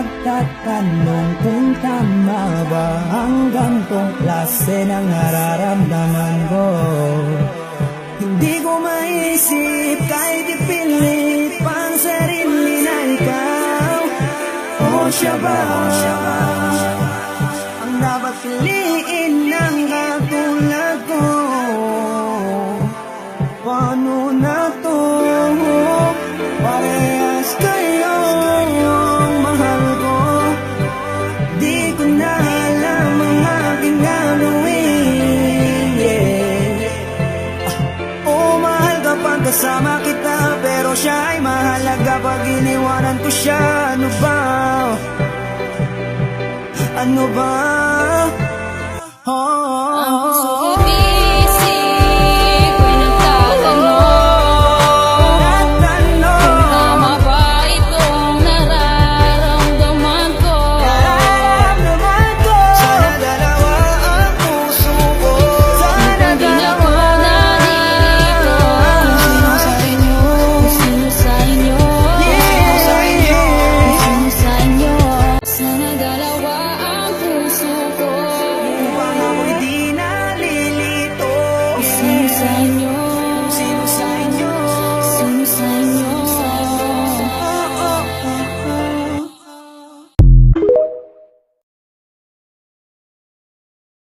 nagtatanong kung tama ba ang gantong klase ng nararamdaman ko Hindi ko maisip kahit ipilit pang sarili na ikaw O siya ba? Ang Kasama kita pero siya ay mahalaga Pag iniwanan ko siya Ano ba? Ano ba? Oh